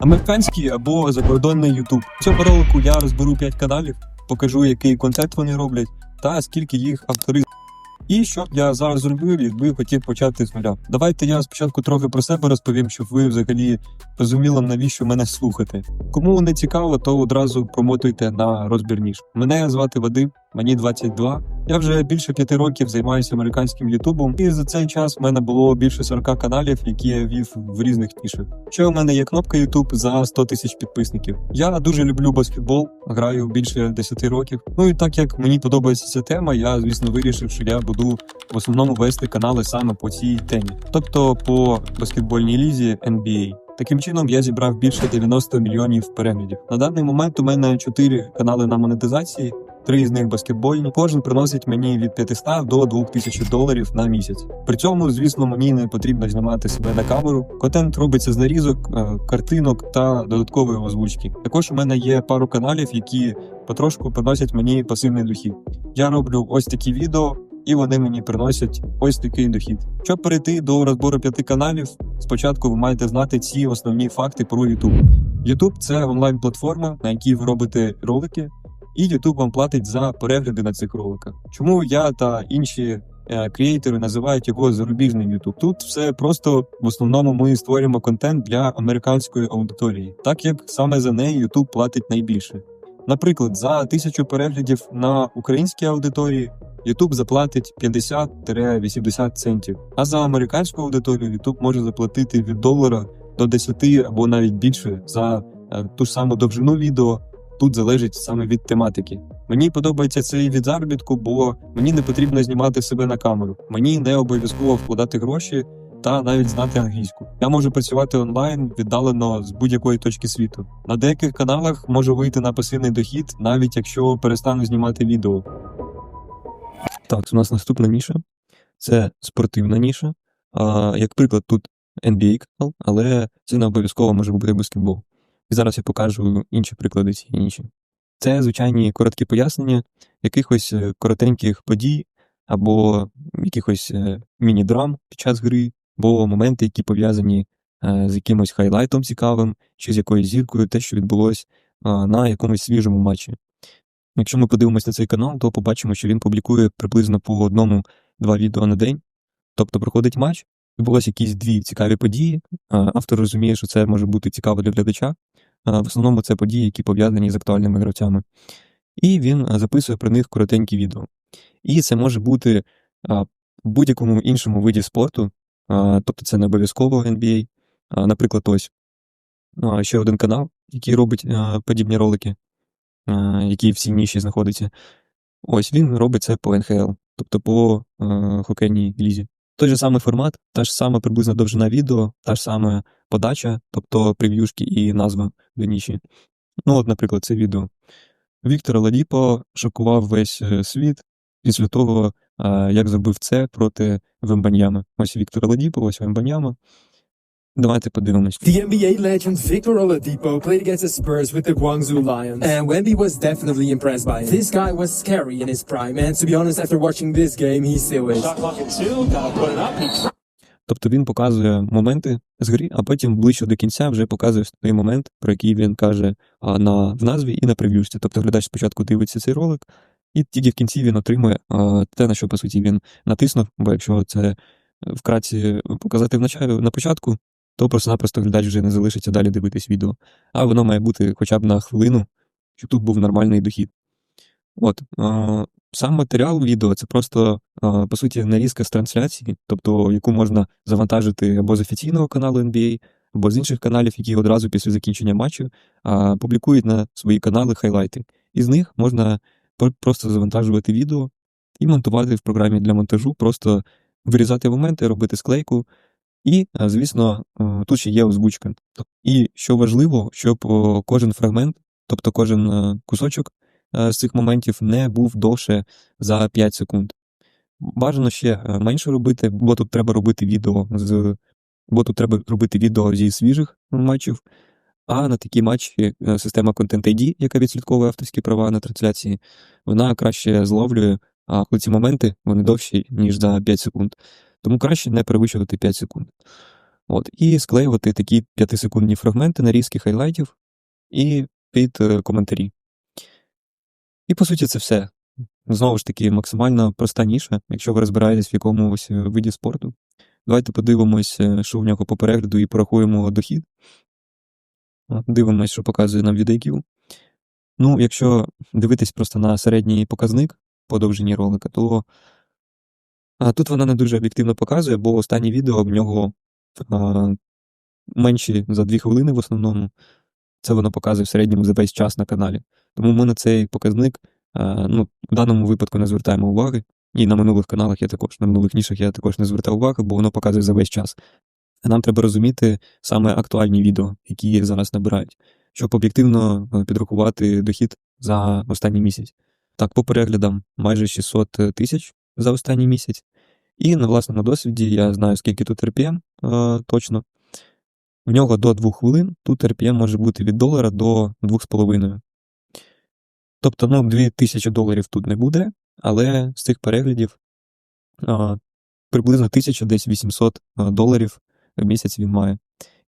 Американський або закордонний YouTube. В цьому ролику я розберу 5 каналів, покажу, який контент вони роблять, та скільки їх автори. І що я зараз зробив, якби хотів почати з нуля. Давайте я спочатку трохи про себе розповім, щоб ви взагалі розуміли, навіщо мене слухати. Кому не цікаво, то одразу промотуйте на розбір ніж. Мене звати Вадим, мені 22. Я вже більше п'яти років займаюся американським Ютубом, і за цей час в мене було більше 40 каналів, які я вів в різних нішах. Ще у мене є кнопка YouTube за 100 тисяч підписників. Я дуже люблю баскетбол, граю більше 10 років. Ну і так як мені подобається ця тема, я звісно вирішив, що я буду в основному вести канали саме по цій темі, тобто по баскетбольній лізі NBA. Таким чином я зібрав більше 90 мільйонів переглядів. На даний момент у мене 4 канали на монетизації. Три з них баскетбольні. Кожен приносить мені від 500 до 2000 доларів на місяць. При цьому, звісно, мені не потрібно знімати себе на камеру. Контент робиться з нарізок, е, картинок та додаткової озвучки. Також у мене є пару каналів, які потрошку приносять мені пасивний дохід. Я роблю ось такі відео. І вони мені приносять ось такий дохід. Щоб перейти до розбору п'яти каналів, спочатку ви маєте знати ці основні факти про YouTube. YouTube – це онлайн-платформа, на якій ви робите ролики, і YouTube вам платить за перегляди на цих роликах. Чому я та інші е, креатори називають його зарубіжним YouTube? Тут все просто в основному ми створюємо контент для американської аудиторії, так як саме за неї YouTube платить найбільше. Наприклад, за тисячу переглядів на українській аудиторії YouTube заплатить 50-80 центів, а за американську аудиторію YouTube може заплатити від долара до 10 або навіть більше за е, ту ж саму довжину відео. Тут залежить саме від тематики. Мені подобається цей від заробітку, бо мені не потрібно знімати себе на камеру. Мені не обов'язково вкладати гроші та навіть знати англійську. Я можу працювати онлайн віддалено з будь-якої точки світу. На деяких каналах можу вийти на пасивний дохід, навіть якщо перестану знімати відео. Так, у нас наступна ніша. Це спортивна ніша. А, як приклад, тут NBA канал, але це не обов'язково може бути баскетбол. І зараз я покажу інші приклади цієї ніші. Це звичайні короткі пояснення якихось е, коротеньких подій або якихось е, міні-драм під час гри, або моменти, які пов'язані е, з якимось хайлайтом цікавим, чи з якоюсь зіркою, те, що відбулось е, на якомусь свіжому матчі. Якщо ми подивимося на цей канал, то побачимо, що він публікує приблизно по одному-два відео на день. Тобто проходить матч, відбулося якісь дві цікаві події. Автор розуміє, що це може бути цікаво для глядача. В основному це події, які пов'язані з актуальними гравцями. І він записує про них коротенькі відео. І це може бути в будь-якому іншому виді спорту, тобто це не обов'язково NBA. Наприклад, ось ще один канал, який робить подібні ролики, а, який в цій ніші знаходиться. Ось він робить це по НХЛ, тобто по хокейній лізі. Той же самий формат, та ж сама приблизна довжина відео, та ж сама подача, тобто прев'юшки і назва до ніші. Ну, от, наприклад, це відео. Віктор Ладіпо шокував весь е, світ після того, е, як зробив це проти Вембаньями. Ось Віктор Ладіпо, ось Вембаньяма. Давайте подивимось. The NBA legend Victor Oladipo played against the Spurs with the Guangzhou Lions, and Wemby was definitely impressed by it. This guy was scary in his prime, and to be honest, after watching this game, he still is. Shot clock at two, gotta put it up. Тобто він показує моменти з гри, а потім ближче до кінця вже показує той момент, про який він каже на в назві і на прев'юшці. Тобто глядач спочатку дивиться цей ролик, і тільки в кінці він отримує а, те, на що по суті він натиснув. Бо якщо це вкратці показати на початку, то просто-напросто глядач вже не залишиться далі дивитись відео. А воно має бути хоча б на хвилину, щоб тут був нормальний дохід. От. А, Сам матеріал відео це просто, по суті, нарізка з трансляції, тобто яку можна завантажити або з офіційного каналу NBA, або з інших каналів, які одразу після закінчення матчу публікують на свої канали хайлайти. І з них можна просто завантажувати відео і монтувати в програмі для монтажу, просто вирізати моменти, робити склейку. І, звісно, тут ще є озвучка. І що важливо, щоб кожен фрагмент, тобто кожен е, кусочок з цих моментів не був довше за 5 секунд. Бажано ще е, менше робити, бо тут треба робити відео з бо тут треба робити відео зі свіжих матчів. А на такі матчі е, система Content ID, яка відслідковує авторські права на трансляції, вона краще зловлює, а коли ці моменти вони довші, ніж за 5 секунд. Тому краще не перевищувати 5 секунд. От, і склеювати такі п'ятисекундні фрагменти нарізки хайлайтів і під е, коментарі. І по суті, це все. Знову ж таки, максимально проста ніша, якщо ви розбираєтесь в якомусь е, виді спорту. Давайте подивимось, е, що в нього по перегляду, і порахуємо дохід. Дивимось, що показує нам VidIQ. Ну, якщо дивитись просто на середній показник по довжині ролика, то тут вона не дуже об'єктивно показує, бо останнє відео в нього а, менші за 2 хвилини в основному. Це воно показує в середньому за весь час на каналі. Тому ми на цей показник ну, в даному випадку не звертаємо уваги. І на минулих каналах я також, на минулих нішах я також не звертав уваги, бо воно показує за весь час. Нам треба розуміти саме актуальні відео, які зараз набирають, щоб об'єктивно е, підрахувати дохід за останній місяць. Так, по переглядам майже 600 тисяч за останній місяць. І на власному досвіді я знаю, скільки тут RPM е, точно. В нього до 2 хвилин тут RPM може бути від долара до 2,5. Тобто, ну, 2000 доларів тут не буде, але з цих переглядів а, приблизно 1000 десь 800 доларів в місяць він має.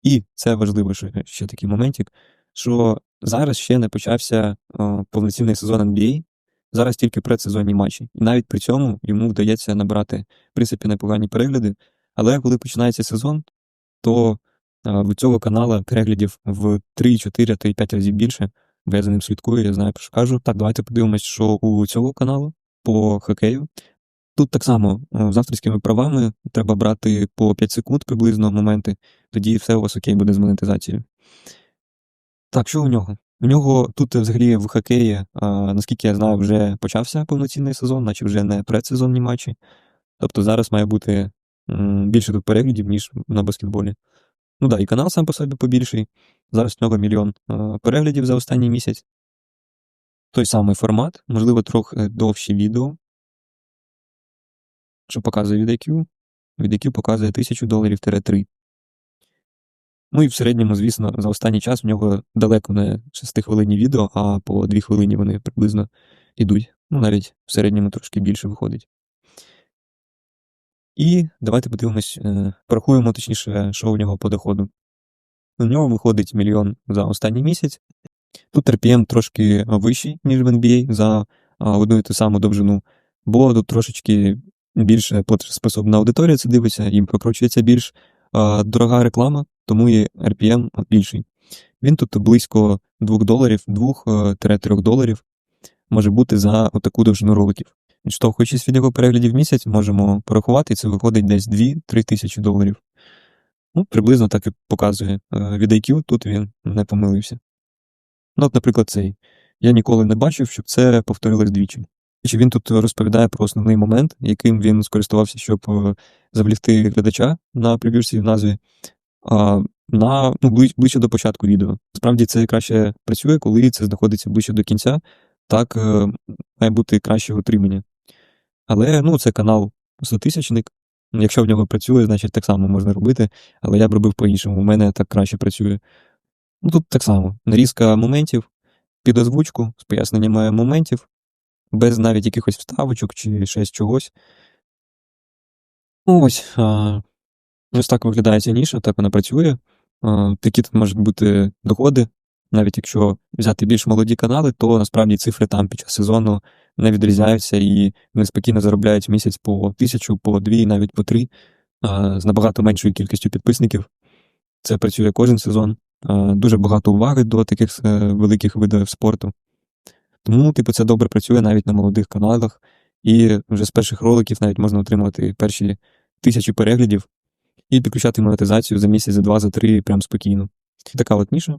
І це важливо, що ще такий моментик, що зараз ще не почався а, повноцінний сезон NBA, зараз тільки предсезонні матчі. І навіть при цьому йому вдається набрати, в принципі, непогані перегляди. Але коли починається сезон, то а, в цього каналу переглядів в 3, 4 та й 5 разів більше, бо я за ним слідкую, я знаю, про що кажу. Так, давайте подивимось, що у цього каналу по хокею. Тут так само е, з авторськими правами треба брати по 5 секунд приблизно моменти, тоді все у вас окей буде з монетизацією. Так, що у нього? У нього тут взагалі в хокеї, а, наскільки я знаю, вже почався повноцінний сезон, наче вже не предсезонні матчі. Тобто зараз має бути більше тут переглядів, ніж на баскетболі. Ну да, і канал сам по собі побільший. Зараз в нього мільйон переглядів за останній місяць. Той самий формат, можливо, трохи довші відео. Що показує VidIQ? VidIQ показує 1000 доларів 3. Ну і в середньому, звісно, за останній час в нього далеко не 6 хвилинні відео, а по 2 хвилині вони приблизно йдуть. Ну, навіть в середньому трошки більше виходить. І давайте подивимось, е, порахуємо точніше, що у нього по доходу. У нього виходить мільйон за останній місяць. Тут RPM трошки вищий, ніж в NBA за одну і ту саму довжину, бо тут трошечки більше платежеспособна аудиторія це дивиться, їм прокручується більш дорога реклама, тому і RPM більший. Він тут близько 2 доларів, 2-3 доларів може бути за отаку довжину роликів. Відштовхуючись від його переглядів місяць, можемо порахувати, і це виходить десь 2-3 тисячі доларів. Ну, приблизно так і показує. Е, Від IQ тут він не помилився. Ну, от, наприклад, цей. Я ніколи не бачив, щоб це повторилось двічі. Чи він тут розповідає про основний момент, яким він скористувався, щоб е, завлікти глядача на прев'юшці в назві, на ну, ближче до початку відео. Справді це краще працює, коли це знаходиться ближче до кінця, так е, має бути краще отримання. Але ну, це канал 100-тисячник. Якщо в нього працює, значить так само можна робити, але я б робив по-іншому. У мене так краще працює. Ну тут так само. Нарізка моментів під озвучку з поясненнями моментів, без навіть якихось вставочок чи щось чогось. Ну, Ось. А, ось так виглядає ця ніша, так вона працює. А, такі тут можуть бути доходи. Навіть якщо взяти більш молоді канали, то насправді цифри там під час сезону не відрізняються і вони спокійно заробляють місяць по тисячу, по дві, навіть по три, з набагато меншою кількістю підписників. Це працює кожен сезон. Дуже багато уваги до таких е, великих видів спорту. Тому, типу, це добре працює навіть на молодих каналах, і вже з перших роликів навіть можна отримати перші тисячі переглядів і підключати монетизацію за місяць, за два, за три, прям спокійно. Така от ніша.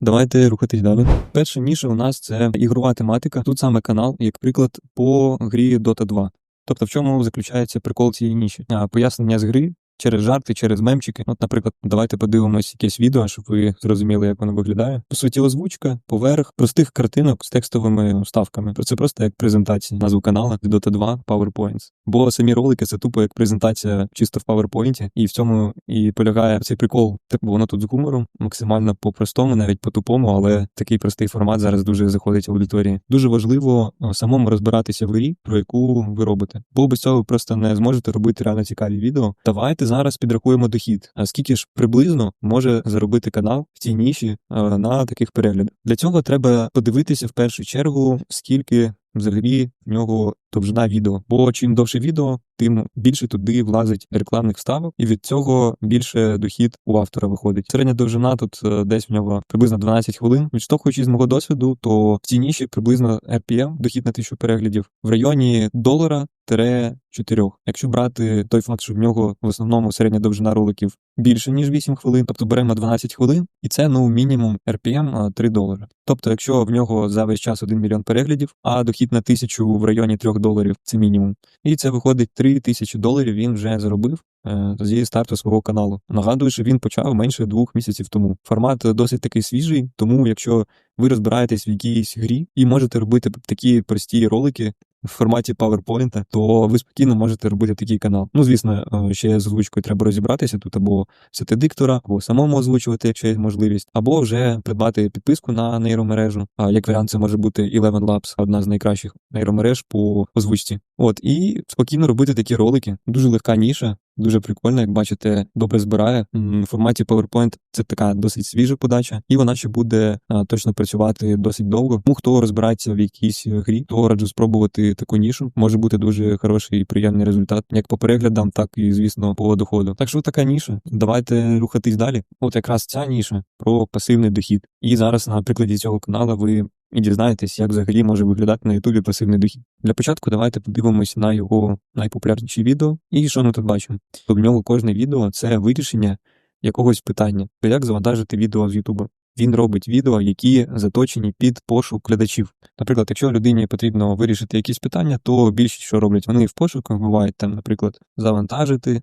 Давайте рухатись далі. Перша ніша у нас це ігрова тематика. Тут саме канал, як приклад, по грі Dota 2. Тобто, в чому заключається прикол цієї ніші? Пояснення з гри через жарти, через мемчики. От, наприклад, давайте подивимось якесь відео, щоб ви зрозуміли, як воно виглядає. По суті, озвучка, поверх простих картинок з текстовими вставками. Це просто як презентація назву каналу Dota 2 PowerPoints. Бо самі ролики це тупо як презентація чисто в PowerPoint, і в цьому і полягає цей прикол. Типу воно тут з гумором, максимально по-простому, навіть по-тупому, але такий простий формат зараз дуже заходить в аудиторії. Дуже важливо самому розбиратися в грі, про яку ви робите. Бо без цього ви просто не зможете робити реально цікаві відео. Давайте Давайте зараз підрахуємо дохід. А скільки ж приблизно може заробити канал в цій ніші на таких переглядах? Для цього треба подивитися в першу чергу, скільки взагалі в нього довжина відео. Бо чим довше відео, тим більше туди влазить рекламних вставок, і від цього більше дохід у автора виходить. Середня довжина тут е, десь в нього приблизно 12 хвилин. Відштовхуючись з мого досвіду, то в цій ніші приблизно RPM, дохід на тисячу переглядів, в районі долара. Тире 4. Якщо брати той факт, що в нього в основному середня довжина роликів більше ніж 8 хвилин, тобто беремо 12 хвилин, і це ну мінімум RPM 3 долари. Тобто, якщо в нього за весь час 1 мільйон переглядів, а дохід на тисячу в районі 3 доларів це мінімум. І це виходить 3 тисячі доларів. Він вже заробив е, зі старту свого каналу. Нагадую, що він почав менше двох місяців тому. Формат досить такий свіжий, тому якщо ви розбираєтесь в якійсь грі і можете робити такі прості ролики. В форматі PowerPoint, то ви спокійно можете робити такий канал. Ну, звісно, е, ще з озвучкою треба розібратися тут або взяти диктора, або самому озвучувати, якщо є можливість, або вже придбати підписку на нейромережу. А як варіант, це може бути Eleven Labs, одна з найкращих нейромереж по озвучці. От і спокійно робити такі ролики. Дуже легка ніша. Дуже прикольно, як бачите, добре збирає. В форматі PowerPoint це така досить свіжа подача, і вона ще буде а, точно працювати досить довго. Тому хто розбирається в якійсь грі, то раджу спробувати таку нішу. Може бути дуже хороший і приємний результат, як по переглядам, так і звісно по доходу. Так що така ніша. Давайте рухатись далі. От якраз ця ніша про пасивний дохід. І зараз на прикладі цього каналу ви і дізнаєтесь, як взагалі може виглядати на Ютубі пасивний дохід. Для початку давайте подивимось на його найпопулярніші відео. І що ми тут бачимо? В нього кожне відео це вирішення якогось питання. То як завантажити відео з Ютуба? Він робить відео, які заточені під пошук глядачів. Наприклад, якщо людині потрібно вирішити якісь питання, то більшість що роблять, вони в пошуках бувають там, наприклад, завантажити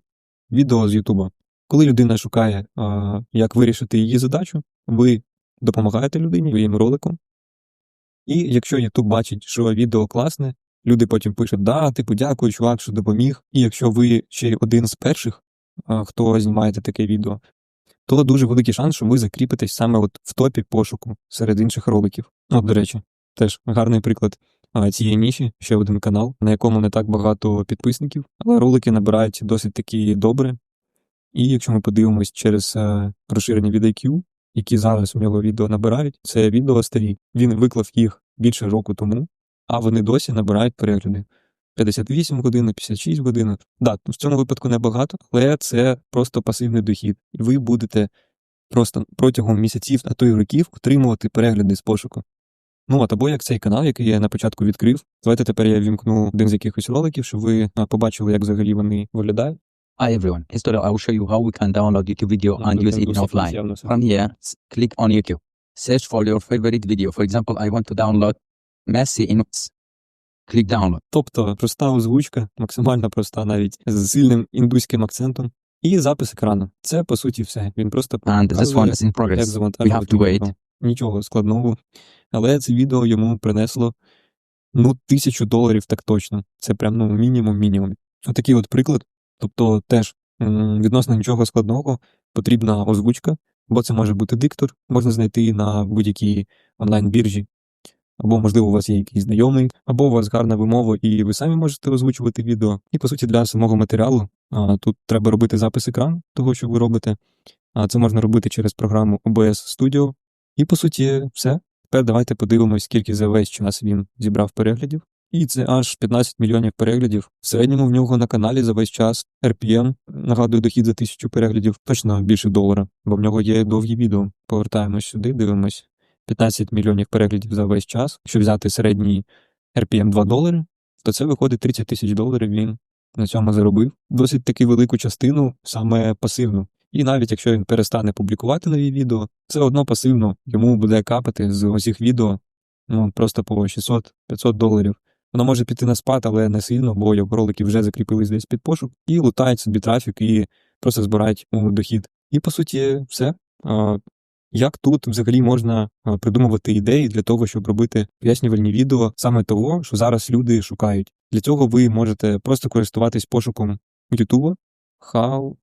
відео з Ютуба. Коли людина шукає, як вирішити її задачу, ви допомагаєте людині своїм роликом. І якщо YouTube бачить, що відео класне, люди потім пишуть: Да, типу, дякую, чувак, що допоміг. І якщо ви ще один з перших, хто знімаєте таке відео, то дуже великий шанс, що ви закріпитесь саме от в топі пошуку серед інших роликів. От, до речі, теж гарний приклад цієї ніші, ще один канал, на якому не так багато підписників, але ролики набирають досить таки добре. І якщо ми подивимось через е, розширення від IQ, які зараз у нього відео набирають, це відео старі. Він виклав їх більше року тому, а вони досі набирають перегляди. 58 годин, 56 годин. Да, в цьому випадку небагато, але це просто пасивний дохід. І ви будете просто протягом місяців, а то й років отримувати перегляди з пошуку. Ну, от або як цей канал, який я на початку відкрив. Давайте тепер я вімкну один з якихось роликів, щоб ви побачили, як взагалі вони виглядають. Hi everyone, in this tutorial I will show you how we can download YouTube video and use it offline. From here, click on YouTube. Search for your favorite video. For example, I want to download Messi in Click download. Тобто проста озвучка, максимально проста, навіть з сильним індуським акцентом, і запис екрану. Це по суті все. Він просто And this one is in як progress. We завантажувати have to wait. Нічого складного. Але це відео йому принесло ну тисячу доларів так точно. Це прям ну мінімум мінімум. Отакий от приклад. Тобто теж відносно нічого складного, потрібна озвучка, бо це може бути диктор, можна знайти на будь-якій онлайн-біржі. Або, можливо, у вас є якийсь знайомий, або у вас гарна вимова, і ви самі можете озвучувати відео. І, по суті, для самого матеріалу тут треба робити запис екрану того, що ви робите. А це можна робити через програму OBS Studio. І, по суті, все. Тепер давайте подивимось, скільки за весь час він зібрав переглядів. І це аж 15 мільйонів переглядів. В середньому в нього на каналі за весь час RPM, нагадую, дохід за тисячу переглядів, точно більше долара, бо в нього є довгі відео. Повертаємось сюди, дивимось. 15 мільйонів переглядів за весь час. Якщо взяти середній RPM 2 долари, то це виходить 30 тисяч доларів. Він на цьому заробив. Досить таки велику частину, саме пасивну. І навіть якщо він перестане публікувати нові відео, все одно пасивно йому буде капати з усіх відео ну, просто по 600-500 доларів. Воно може піти на спад, але не сильно, бо його ролики вже закріпились десь під пошук і лутають собі трафік і просто збирають у дохід. І по суті, все. Як тут взагалі можна придумувати ідеї для того, щоб робити пояснювальні відео саме того, що зараз люди шукають? Для цього ви можете просто користуватись пошуком YouTube, how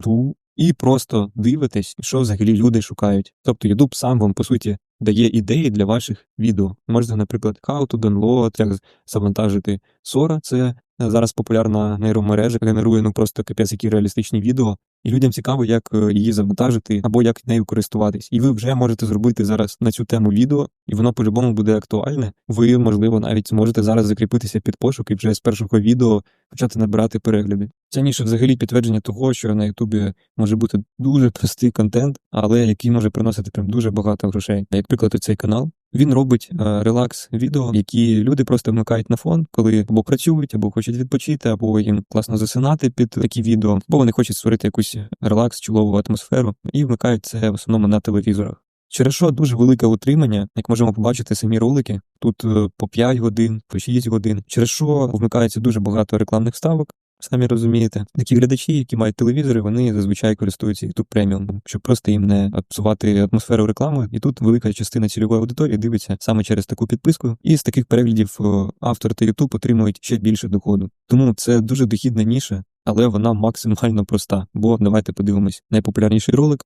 to, і просто дивитесь, що взагалі люди шукають. Тобто YouTube сам вам, по суті, дає ідеї для ваших відео. Можете, наприклад, how to download, як завантажити Sora. Це зараз популярна нейромережа, генерує ну просто капець які реалістичні відео. І людям цікаво, як е, її завантажити або як нею користуватись. І ви вже можете зробити зараз на цю тему відео, і воно по-любому буде актуальне. Ви, можливо, навіть зможете зараз закріпитися під пошук і вже з першого відео почати набирати перегляди. Це ніше взагалі підтвердження того, що на Ютубі може бути дуже простий контент, але який може приносити прям дуже багато грошей. Як приклад, цей канал. Він робить е, релакс відео, які люди просто вмикають на фон, коли або працюють, або хочуть відпочити, або їм класно засинати під такі відео, або вони хочуть створити якусь релакс, чолову атмосферу, і вмикають це в основному на телевізорах. Через що дуже велике утримання, як можемо побачити самі ролики, тут е, по 5 годин, по 6 годин, через що вмикається дуже багато рекламних ставок. Самі розумієте, такі глядачі, які мають телевізори, вони зазвичай користуються YouTube Premium, щоб просто їм не псувати атмосферу рекламою. І тут велика частина цільової аудиторії дивиться саме через таку підписку, і з таких переглядів автор та YouTube отримують ще більше доходу. Тому це дуже дохідна ніша, але вона максимально проста. Бо давайте подивимось найпопулярніший ролик.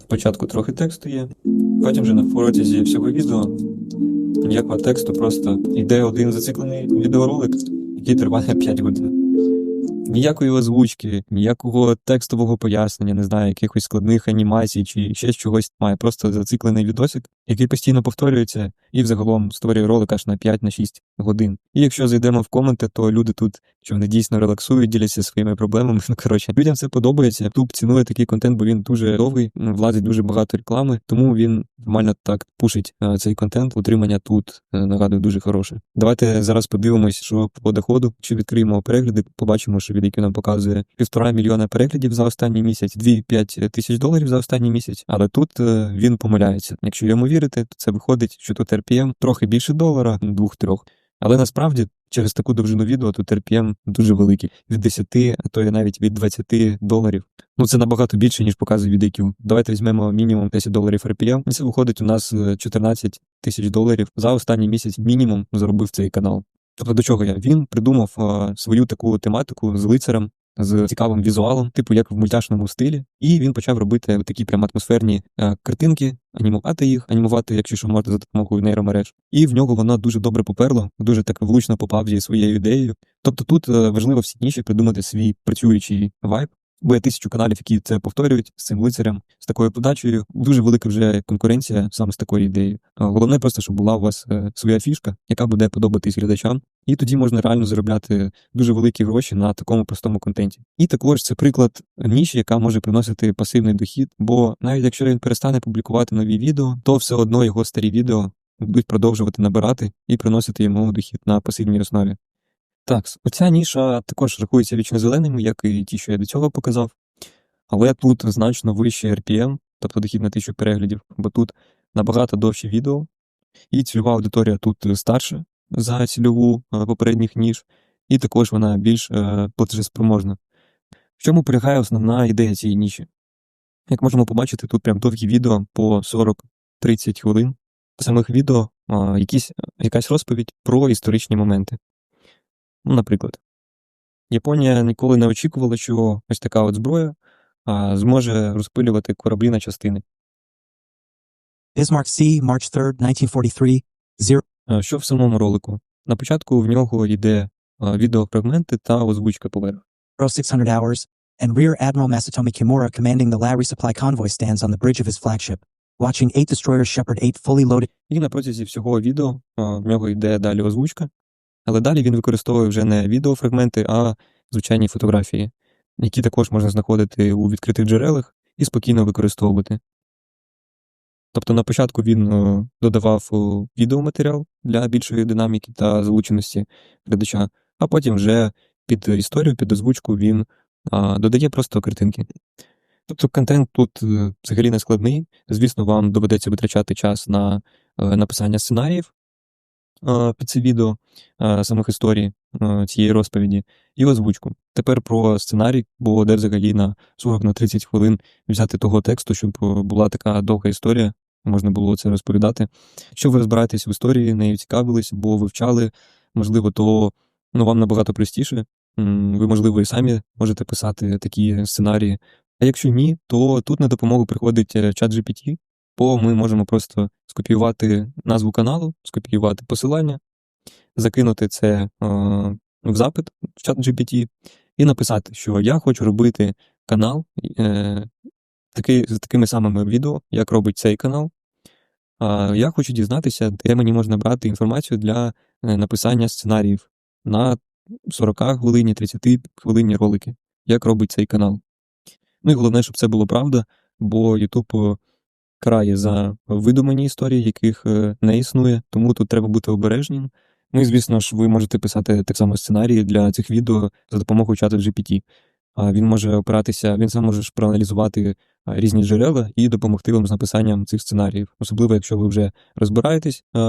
Спочатку трохи тексту є, потім вже на протязі всього відео ніякого тексту, просто йде один зациклений відеоролик, який триває 5 годин. Ніякої озвучки, ніякого текстового пояснення, не знаю, якихось складних анімацій чи ще чогось немає. Просто зациклений відосик, який постійно повторюється, і взагалом створює ролик аж на 5-6 годин. І якщо зайдемо в коменти, то люди тут, що вони дійсно релаксують, діляться своїми проблемами. Ну коротше, людям це подобається. Ютуб цінує такий контент, бо він дуже довгий, м, влазить дуже багато реклами, тому він нормально так пушить е, цей контент. Утримання тут е, нагадую дуже хороше. Давайте зараз подивимось, що по доходу, чи відкриємо перегляди, побачимо, що від нам показує півтора мільйона переглядів за останній місяць, 2-5 тисяч доларів за останній місяць. Але тут е, він помиляється. Якщо йому вірити, то це виходить, що тут RPM трохи більше долара, двох-трьох. Але насправді через таку довжину відео тут RPM дуже великий. Від 10, а то і навіть від 20 доларів. Ну це набагато більше, ніж показує VDQ. Давайте візьмемо мінімум 10 доларів RPM. Це виходить у нас е, 14 тисяч доларів за останній місяць мінімум заробив цей канал. Тобто до чого я? Він придумав е, свою таку тематику з лицарем, з цікавим візуалом, типу як в мультяшному стилі, і він почав робити такі прям атмосферні е, картинки, анімувати їх, анімувати, якщо що можна за допомогою нейромереж. І в нього воно дуже добре поперло, дуже так влучно попав зі своєю ідеєю. Тобто тут е, важливо всі ніші придумати свій працюючий вайб. Бо є тисячу каналів, які це повторюють з цим лицарем, з такою подачею. Дуже велика вже конкуренція саме з такою ідеєю. Головне просто, щоб була у вас е, своя фішка, яка буде подобатись глядачам, і тоді можна реально заробляти дуже великі гроші на такому простому контенті. І також це приклад ніші, яка може приносити пасивний дохід. Бо навіть якщо він перестане публікувати нові відео, то все одно його старі відео будуть продовжувати набирати і приносити йому дохід на пасивній основі. Так, оця ніша також рахується вічно зеленими, як і ті, що я до цього показав. Але тут значно вищий RPM, тобто дохід на тисячу переглядів, бо тут набагато довші відео, і цільова аудиторія тут старша за цільову е, попередніх ніж, і також вона більш е, платежеспроможна. В чому полягає основна ідея цієї ніші? Як можемо побачити, тут прям довгі відео по 40-30 хвилин. Самих відео якісь, якась розповідь про історичні моменти. Ну, наприклад, Японія ніколи не очікувала, що ось така от зброя а, зможе розпилювати кораблі на частини. Bismarck C, March 3, 1943. Zero. Що в самому ролику? На початку в нього йде а, відеофрагменти та озвучка поверх. 600 hours, and Rear Admiral Masatomi Kimura commanding the La resupply convoy stands on the bridge of his flagship, watching eight destroyers shepherd eight fully loaded І на протязі всього відео а, в нього йде далі озвучка, але далі він використовує вже не відеофрагменти, а звичайні фотографії, які також можна знаходити у відкритих джерелах і спокійно використовувати. Тобто на початку він е, додавав е, відеоматеріал для більшої динаміки та залученості глядача, а потім вже під історію, під озвучку він додає просто картинки. Тобто контент тут е, взагалі не складний. Звісно, вам доведеться витрачати час на написання сценаріїв під це відео, е, самих історій е, цієї розповіді, і озвучку. Тепер про сценарій, бо де взагалі на 40 на 30 хвилин взяти того тексту, щоб е, була така довга історія, можна було це розповідати. Якщо ви розбираєтесь в історії, нею цікавились, бо вивчали, можливо, то ну, вам набагато простіше. Ви, можливо, і самі можете писати такі сценарії, А якщо ні, то тут на допомогу приходить е, чат GPT, бо ми можемо просто скопіювати назву каналу, скопіювати посилання, закинути це е, в запит в чат GPT і написати, що я хочу робити канал е, такий, з такими самими відео, як робить цей канал. Я хочу дізнатися, де мені можна брати інформацію для е, написання сценаріїв на 40 хвилині, 30 хвилинні ролики, як робить цей канал. Ну і головне, щоб це було правда, бо YouTube карає за видумані історії, яких е, не існує, тому тут треба бути обережним. Ну і звісно ж, ви можете писати так само сценарії для цих відео за допомогою чату GPT. А Він може опиратися, він сам може проаналізувати різні джерела і допомогти вам з написанням цих сценаріїв. Особливо, якщо ви вже розбираєтесь а,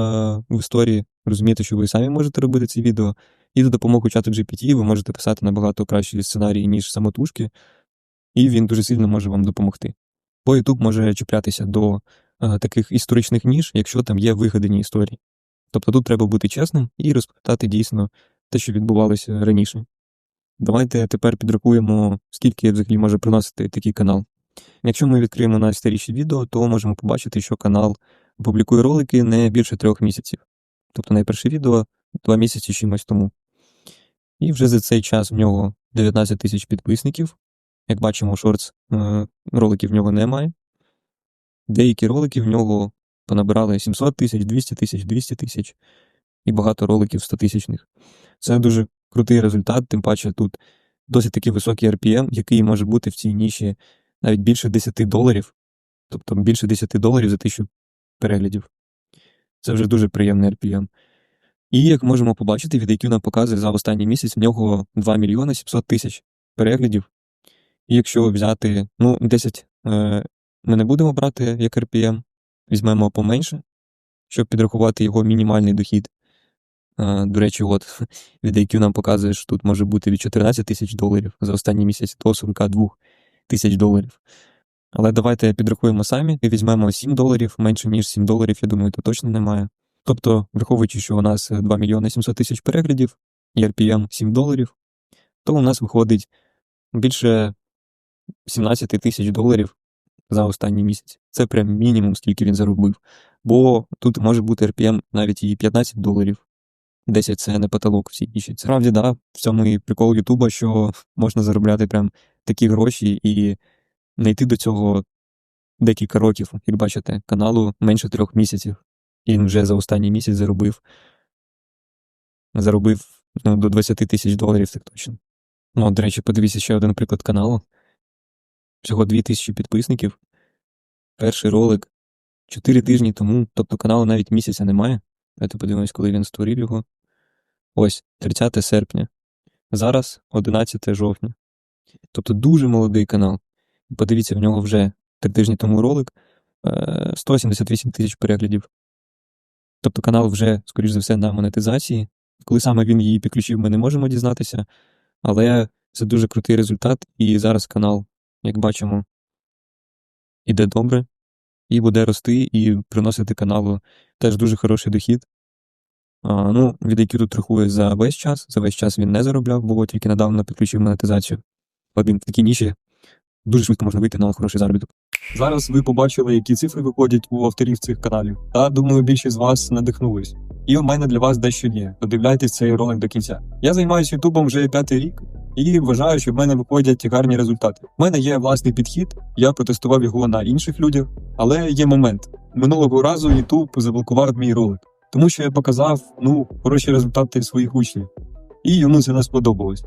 в історії, розумієте, що ви самі можете робити ці відео, і за допомогою чату GPT ви можете писати набагато кращі сценарії, ніж самотужки, і він дуже сильно може вам допомогти. Бо YouTube може чіплятися до а, таких історичних ніж, якщо там є вигадані історії. Тобто тут треба бути чесним і розповідати дійсно те, що відбувалося раніше. Давайте тепер підрахуємо, скільки взагалі може приносити такий канал. Якщо ми відкриємо найстаріші відео, то можемо побачити, що канал публікує ролики не більше трьох місяців. Тобто найперше відео два місяці чимось тому. І вже за цей час в нього 19 тисяч підписників. Як бачимо, шортс е, роликів в нього немає. Деякі ролики в нього понабирали 700 тисяч, 200 тисяч, 200 тисяч і багато роликів 100 тисячних. Це дуже крутий результат, тим паче тут досить таки високий RPM, який може бути в цій ніші навіть більше 10 доларів, тобто більше 10 доларів за тисячу переглядів. Це вже дуже приємний RPM. І як можемо побачити, від IQ нам показує за останній місяць в нього 2 мільйони 700 тисяч переглядів. Якщо взяти, ну, 10 е, ми не будемо брати як RPM, візьмемо поменше, щоб підрахувати його мінімальний дохід. До речі, от від IQ нам показує, що тут може бути від 14 тисяч доларів за останній місяць до 42 тисяч доларів. Але давайте підрахуємо самі і візьмемо 7 доларів, менше ніж 7 доларів, я думаю, то точно немає. Тобто, враховуючи, що у нас 2 мільйони 700 тисяч переглядів і RPM 7 доларів, то у нас виходить більше 17 тисяч доларів за останній місяць. Це прям мінімум, скільки він заробив. Бо тут може бути RPM навіть і 15 доларів. 10 це не потолок всі інші. Справді, да, в цьому і прикол Ютуба, що можна заробляти прям такі гроші і не йти до цього декілька років, як бачите, каналу менше трьох місяців. І він вже за останній місяць заробив. Заробив ну, до 20 тисяч доларів, так точно. Ну, до речі, подивіться ще один приклад каналу. Всього 2000 підписників. Перший ролик 4 тижні тому, тобто каналу навіть місяця немає. Давайте подивимось, коли він створив його. Ось, 30 серпня. Зараз 11 жовтня. Тобто дуже молодий канал. Подивіться, в нього вже 3 тижні тому ролик. е, 178 тисяч переглядів. Тобто канал вже, скоріш за все, на монетизації. Коли саме він її підключив, ми не можемо дізнатися. Але це дуже крутий результат, і зараз канал, як бачимо, іде добре і буде рости, і приносити каналу теж дуже хороший дохід. А, ну, від IQ тут рахує за весь час. За весь час він не заробляв, бо тільки недавно підключив монетизацію. Один в такій ніші дуже швидко можна вийти на хороший заробіток. Зараз ви побачили, які цифри виходять у авторів цих каналів. Та думаю, більшість з вас надихнулись. І у мене для вас дещо є. Подивляйтесь цей ролик до кінця. Я займаюся Ютубом вже п'ятий рік і вважаю, що в мене виходять гарні результати. У мене є власний підхід, я протестував його на інших людях, але є момент. Минулого разу YouTube заблокував мій ролик, тому що я показав ну хороші результати своїх учнів, і йому це не сподобалось.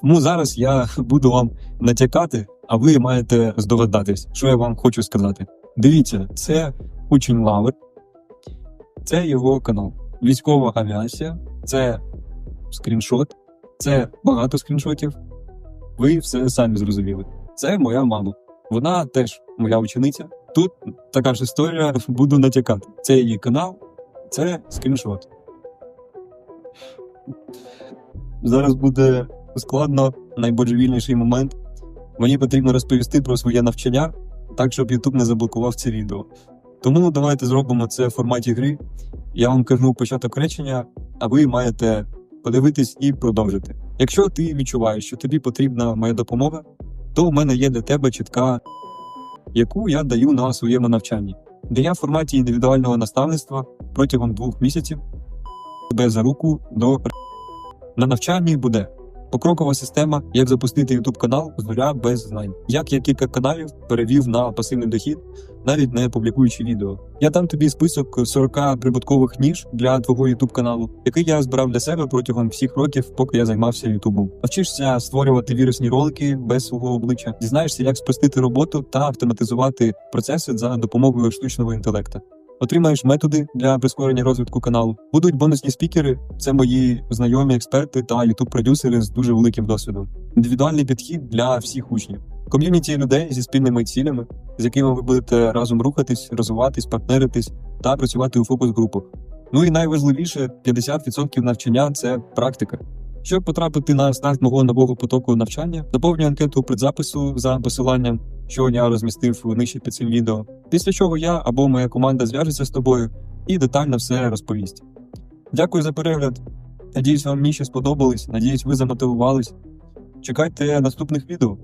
Тому зараз я буду вам натякати, а ви маєте здогадатись, що я вам хочу сказати. Дивіться, це учень Лавр, це його канал. Військова авіація, це скріншот, це багато скріншотів. Ви все самі зрозуміли. Це моя мама. Вона теж моя учениця. Тут така ж історія, буду натякати. Це її канал, це скріншот. Зараз буде складно, найбожевільніший момент. Мені потрібно розповісти про своє навчання, так щоб YouTube не заблокував це відео. Тому давайте зробимо це в форматі гри. Я вам кажу початок речення, а ви маєте подивитись і продовжити. Якщо ти відчуваєш, що тобі потрібна моя допомога, то у мене є для тебе чітка, яку я даю на своєму навчанні, де я в форматі індивідуального наставництва протягом двох місяців тебе за руку до на навчанні буде покрокова система, як запустити YouTube канал з нуля без знань. Як я кілька каналів перевів на пасивний дохід, навіть не публікуючи відео. Я дам тобі список 40 прибуткових ніж для твого YouTube каналу, який я збирав для себе протягом всіх років, поки я займався Ютубом. Навчишся створювати вірусні ролики без свого обличчя, дізнаєшся, як спростити роботу та автоматизувати процеси за допомогою штучного інтелекту. Отримаєш методи для прискорення розвитку каналу. Будуть бонусні спікери, це мої знайомі експерти та ютуб-продюсери з дуже великим досвідом. Індивідуальний підхід для всіх учнів. Ком'юніті людей зі спільними цілями, з якими ви будете разом рухатись, розвиватись, партнеритись та працювати у фокус-групах. Ну і найважливіше 50% навчання це практика. Щоб потрапити на старт мого нового потоку навчання, заповнюй анкету предзапису за посиланням, що я розмістив нижче під цим відео. Після чого я або моя команда зв'яжеться з тобою і детально все розповість. Дякую за перегляд. Надіюсь, вам ніші сподобались. Надіюсь, ви замотивувались. Чекайте наступних відео.